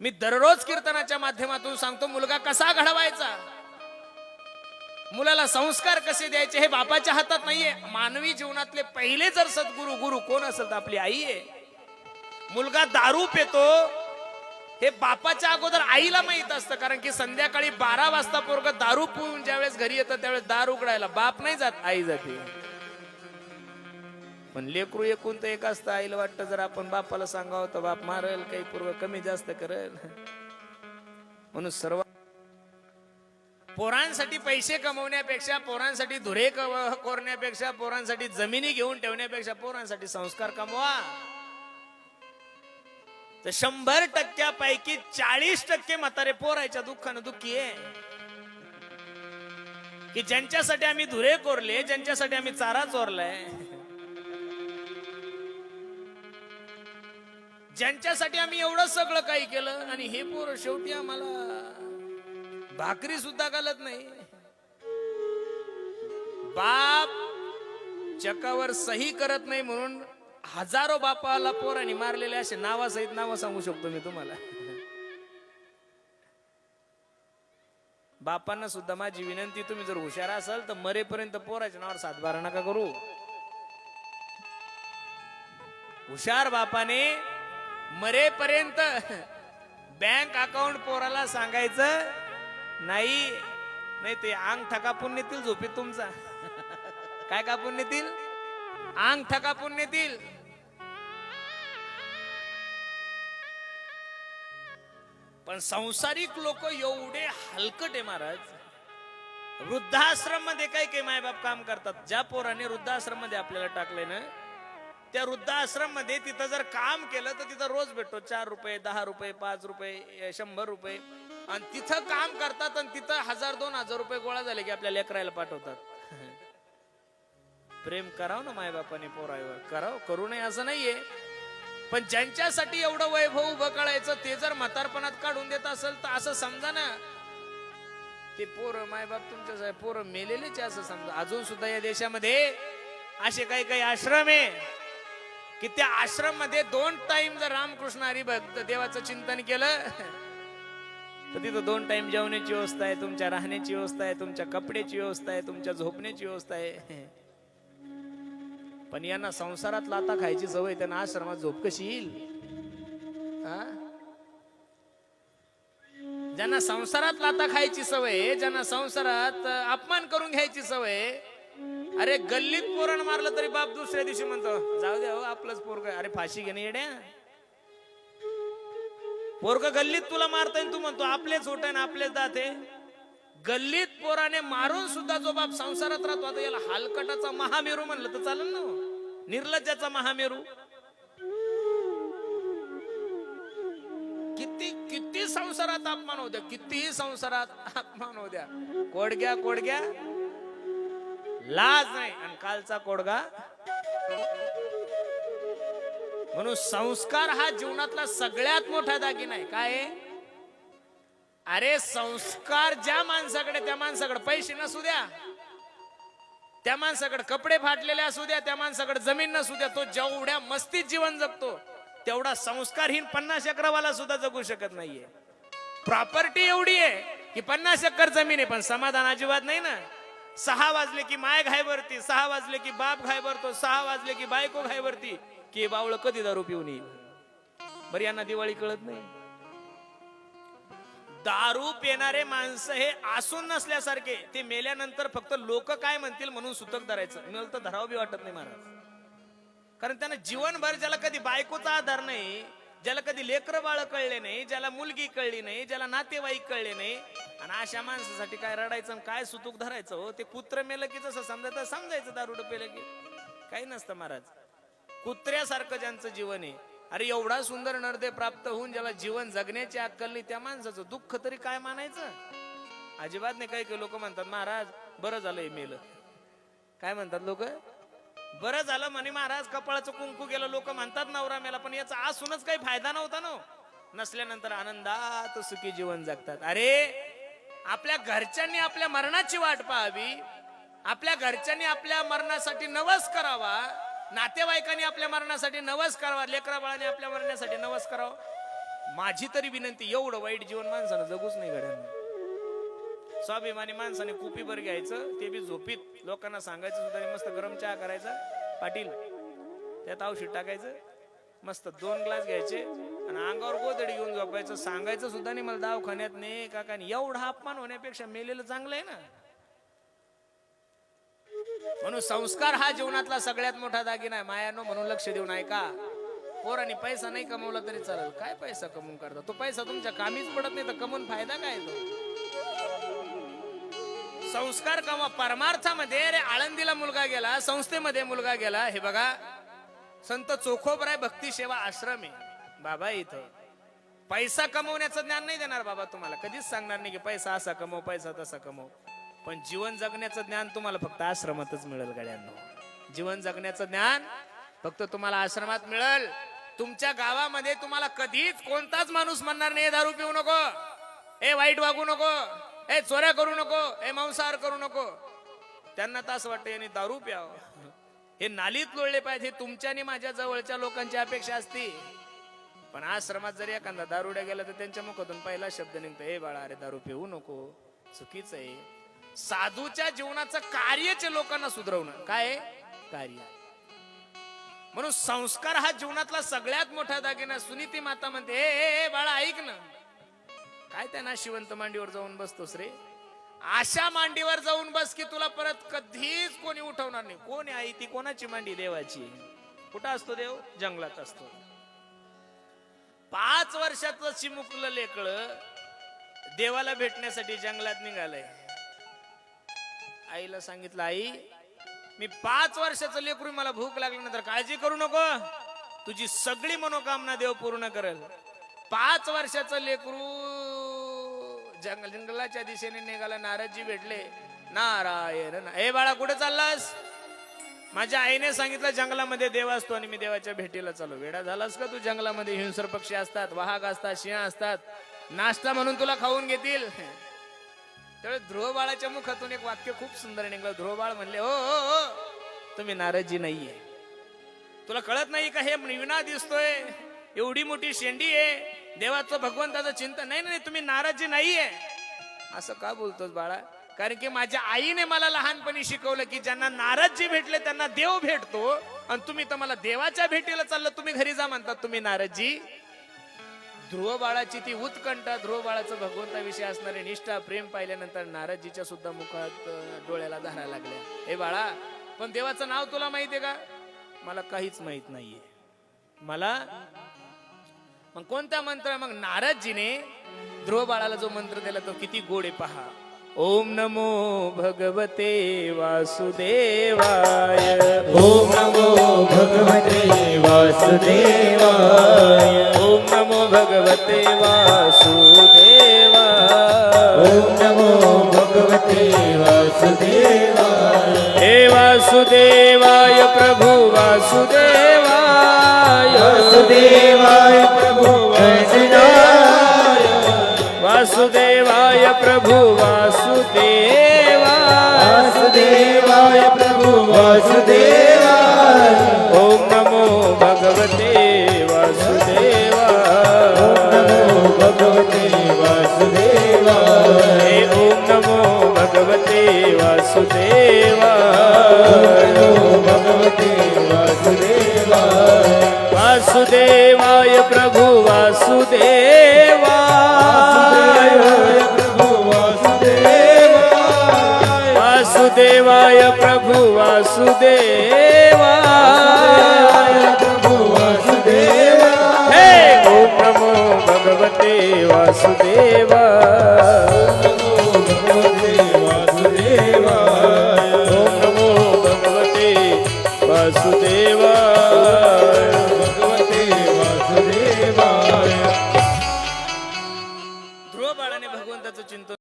मी दररोज कीर्तनाच्या माध्यमातून सांगतो मुलगा कसा घडवायचा? मुलाला संस्कार कसे द्यायचे हे बापाच्या हातात नाहीये. मानवी जीवनातले पहिले जर सद्गुरु गुरु कोण असेल तर आपली आई आहे. मुलगा दारू पेतो हे बापाच्या अगोदर आईला माहीत असतं कारण की संध्याकाळी बारा वाजता पोरग दारू पिऊन ज्यावेळेस घरी येतं त्यावेळेस दार उघडायला बाप नाही जात आई जाते पण लेकरू एकूण तर एक असतं आईला वाटतं जर आपण बापाला सांगावं तर बाप मारेल काही पूर्व कमी जास्त करेल. म्हणून सर्व पोरांसाठी पैसे कमवण्यापेक्षा पोरांसाठी धुरे कोरण्यापेक्षा पोरांसाठी जमिनी घेऊन ठेवण्यापेक्षा पोरांसाठी संस्कार कमवा. तर शंभर टक्क्यापैकी चाळीस टक्के म्हातारे पोरायच्या दुःखानं दुःखी आहे. की ज्यांच्यासाठी आम्ही धुरे कोरले ज्यांच्यासाठी आम्ही चारा चोरलाय ज्यांच्यासाठी आम्ही एवढं सगळं काही केलं आणि हे पोर शेवटी आम्हाला भाकरी सुद्धा घालत नाही. बाप चकावर सही करत नाही म्हणून हजारो बापाला पोरांनी मारलेले असे नावासहित नावं सांगू शकतो मी तुम्हाला. बापांना सुद्धा माझी विनंती तुम्ही जर हुशार असाल तर मरेपर्यंत पोराच्या नावावर सातबारा नका करू. हुशार बापाने मरेपर्यंत बँक अकाउंट पोराला सांगायचं नाही नाही ते अंग थकापून नेतील झोपेत तुमचा. काय कापून नेतील? अंग थकापून नेतील. पण संसारिक लोक एवढे हलकट आहे महाराज. वृद्धाश्रममध्ये काही काही मायबाप काम करतात? ज्या पोराने वृद्धाश्रममध्ये आपल्याला टाकले ना त्या वृद्धाश्रममध्ये तिथं जर काम केलं तर तिथं रोज भेटतो. चार रुपये दहा रुपये पाच रुपये शंभर रुपये. आणि तिथं काम करतात आणि तिथं हजार दोन हजार रुपये गोळा झाले की आपल्या लेकरायला पाठवतात. प्रेम कराव ना मायबापाने पोरावर कराव करू नये असं नाहीये. पण ज्यांच्यासाठी एवढं वैभव उभं करायचं ते जर म्हातारपणात काढून देत असेल तर असं समजा ना. ते पोरं मायबाप तुमच्या पोरं मेलेलेच आहे असं समजा. अजून सुद्धा या देशामध्ये असे काही काही आश्रम आहे. की त्या आश्रममध्ये दोन टाइम जर रामकृष्ण हरी भक्त देवाचं चिंतन केलं तर तिथं दोन टाइम जेवण्याची व्यवस्था आहे तुमच्या राहण्याची व्यवस्था आहे तुमच्या कपड्याची व्यवस्था आहे तुमच्या झोपण्याची व्यवस्था आहे पण यांना संसारात लाता खायची सवय त्यांना आश्रमात झोप कशी येईल हा? ज्यांना संसारात लाता खायची सवय ज्यांना संसारात अपमान करून घ्यायची सवय अरे गल्लीत पोरण मारलं तरी बाप दुसऱ्या दिवशी म्हणतो जाऊ द्या हो आपलंच पोरग अरे फाशी घेणे येड्या. पोरग गल्लीत तुला मारताय तू म्हणतो आपलेच होत ना आपलेच दात आहे. गल्लीत पोराने मारून सुद्धा जो बाप संसारात राहतो आता याला हालकटाचा महामेरू म्हणलं तर चालेल ना हो? निर्लज्जाचा महामेरू. किती किती संसारात अपमान होत्या कितीही संसारात अपमान होत्या कोडग्या कोडग्या. लाज नाही. आणि कालचा कोडगा? म्हणून संस्कार हा जीवनातला सगळ्यात मोठा दागिना आहे. काय? अरे संस्कार ज्या माणसाकडे त्या माणसाकडे पैसे नसू द्या. त्या माणसाकडे कपडे फाटलेले असू द्या त्या माणसाकडे जमीन नसू द्या तो जेवढ्या मस्तीत जीवन जगतो तेवढा संस्कारहीन पन्नास एकरवाला सुद्धा जगू शकत नाहीये. प्रॉपर्टी एवढी आहे की पन्नास एकर जमीन आहे पण समाधान अजिबात नाही ना? सहा वाजले की माय घायवरती सहा वाजले की बाप घायवरतो सहा वाजले की बायको घायवरती की बावळ कधी दारू पिऊन येईल? बरं यांना दिवाळी कळत नाही. दारू पेणारे माणसं हे आसून नसल्यासारखे. ते मेल्यानंतर फक्त लोक काय म्हणतील म्हणून सुतक धरायचं. मला तर धरावं बी वाटत नाही महाराज. कारण त्यांना जीवनभर ज्याला कधी बायकोचा आधार नाही ज्याला कधी लेकर बाळ कळले नाही ज्याला मुलगी कळली नाही ज्याला नातेवाईक कळले नाही आणि अशा माणसासाठी काय रडायचं आणि काय सुतूक धरायचं हो? ते कुत्र मेलं की जसं समजायचं समजायचं दारू पेलं की काही नसतं महाराज. कुत्र्यासारखं ज्यांचं जीवन आहे. अरे एवढा सुंदर नरदे प्राप्त होऊन ज्याला जीवन जगण्याची अक्कल त्या माणसाचं दुःख तरी काय मानायचं? अजिबात नाही. काही काही लोक म्हणतात महाराज बरं झालं हे मेलं. काय म्हणतात लोक? बरं झालं म्हणे महाराज कपाळाचं कुंकू गेलं. लोक म्हणतात नवरा मेला पण याचा असूनच काही फायदा नव्हता ना हो. नसल्यानंतर आनंदात सुखी जीवन जगतात. अरे आपल्या घरच्यांनी आपल्या मरणाची वाट पाहावी आपल्या घरच्यांनी आपल्या मरणासाठी नवस करावा नातेवाईकांनी आपल्या मरणासाठी नवस करावा लेकरा बाळाने आपल्या मरण्यासाठी नवस करावा. माझी तरी विनंती एवढं वाईट जीवन माणसानं जगूच नाही घड्यानं स्वाभिमानी माणसाने कुपीभर घ्यायचं ते बी झोपीत. लोकांना सांगायचं सुद्धा मस्त गरम चहा करायचा पाटील त्यात औषध टाकायचं मस्त दोन ग्लास घ्यायचे आणि अंगावर गोदडी घेऊन झोपायचं सांगायचं सुद्धा नाही मला दवाखान्यात नाही का काय नाही. एवढा अपमान होण्यापेक्षा मेलेलं चांगलं आहे ना? म्हणून संस्कार हा जीवनातला सगळ्यात मोठा दागिना आहे. मायानो म्हणून लक्ष देऊन ऐका. पोरांनी पैसा नाही कमवला तरी चालेल. काय पैसा कमवून करता? तो पैसा तुमच्या कामीच पडत नाही तर कमवून फायदा काय तो? संस्कार कमा. परमार्थामध्ये रे आळंदीला मुलगा गेला संस्थेमध्ये मुलगा गेला. हे बघा संत चोखोबराय भक्ती सेवा आश्रम आहे. बाबा इथं. पैसा कमवण्याचं ज्ञान नाही देणार बाबा तुम्हाला. कधीच सांगणार नाही की पैसा असा कमव पैसा तसा कमव. पण जीवन जगण्याचं ज्ञान तुम्हाला फक्त आश्रमातच मिळेल गड्यांना. जीवन जगण्याचं ज्ञान फक्त तुम्हाला आश्रमात मिळेल. तुमच्या गावामध्ये तुम्हाला कधीच कोणताच माणूस म्हणणार नाही "हे दारू पिऊ नको. ए वाईट वागू नको. ए चोऱ्या करू नको. ए मांसाहार करू नको. त्यांना तर असं वाटतं यांनी दारू प्याव. हे नालीत लोळले पाहिजे हे तुमच्या आणि माझ्या जवळच्या लोकांची अपेक्षा असती. पण आश्रमात जर एखादा दारुड्या गेला तर त्यांच्या मुखातून पहिला शब्द निघतो हे बाळा अरे दारू पिऊ नको चुकीचं आहे. साधूच्या जीवनाचं कार्यच लोकांना सुधरवणं काय कार्य म्हणून संस्कार हा जीवनातला सगळ्यात मोठा दागिना. सुनीती माता म्हणते हे बाळा ऐक ना. काय त्या नाशिवंत मांडीवर जाऊन बसतोस रे? अशा मांडीवर जाऊन बस की तुला परत कधीच कोणी उठवणार नाही. कोण आई ती? कोणाची मांडी? देवाची. कुठं असतो देव? जंगलात असतो. पाच वर्षाचं चिमुकलं लेकळ देवाला भेटण्यासाठी जंगलात निघालंय. आईला सांगितलं आई मी पाच वर्षाचं लेकरू मला भूक लागल्यानंतर काळजी करू नको. तुझी सगळी मनोकामना देव पूर्ण करेल. पाच वर्षाचं लेकरू जंगल जंगलाच्या दिशेने निघाला नारदजी भेटले. नारायण ना- ए बाळा कुठे चाललास? माझ्या आईने सांगितलं जंगलामध्ये देव असतो आणि मी देवाच्या भेटीला चालू. वेडा झालास का तू जंगलामध्ये? हिंसर पक्षी असतात वाहक असतात सिंह असतात. नाश्ता म्हणून तुला खाऊन घेतील. त्यावेळी ध्रुवबाळाच्या मुखातून एक वाक्य खूप सुंदर निघलं. ध्रुवबाळ म्हणले हो हो, हो तुम्ही नाराजी नाहीये. तुला कळत नाही का हे विना दिसतोय? एवढी मोठी शेंडी आहे. देवाचं भगवंताचं चिंतन. नाही नाही तुम्ही नाराजी नाहीये. असं का बोलतोस बाळा? कारण की माझ्या आईने मला लहानपणी शिकवलं की ज्यांना नाराजी भेटले त्यांना देव भेटतो. आणि तुम्ही तर मला देवाच्या भेटीला चाललं तुम्ही घरी जा म्हणतात तुम्ही नाराजी. ध्रुव बाळाची ती उत्कंठा ध्रुव बाळाचं भगवंताविषयी असणारे निष्ठा प्रेम पाहिल्यानंतर नाराजीच्या सुद्धा मुखात डोळ्याला धारा लागल्या. हे बाळा पण देवाचं नाव तुला माहितीये का? मला काहीच माहीत नाहीये. मला? मग कोणता मंत्र मग नाराजीने ध्रुव बाळाला जो मंत्र दिला तो किती गोड आहे पहा. ઓમ નમો ભગવતે વાસુદેવાય. ઓમ નમો ભગવતે વાસુદેવાય. ઓમ નમો ભગવતે વાસુદેવાય. ઓમ નમો ભગવતે વાસુદેવાય. હે વાસુદેવાય પ્રભુ વાસુદેવાય. વાસુદેવાય પ્રભુ વાસુદેવાય વાસુદેવાય પ્રભુ વાસુદેવાય વાસુદેવાય ઓમ નમો ભગવતે વાસુદેવાય ઓમ નમો ભગવતે વાસુદેવાય ઓમ નમો ભગવતે વાસુદેવાય ભગવતે વાસુદેવાય વાસુદેવાય પ્રભુ વાસુદેવ. વાસુદેવાય પ્રભુ વાસુદેવાય હે ઓમ નમો ભગવતે વાસુદેવાય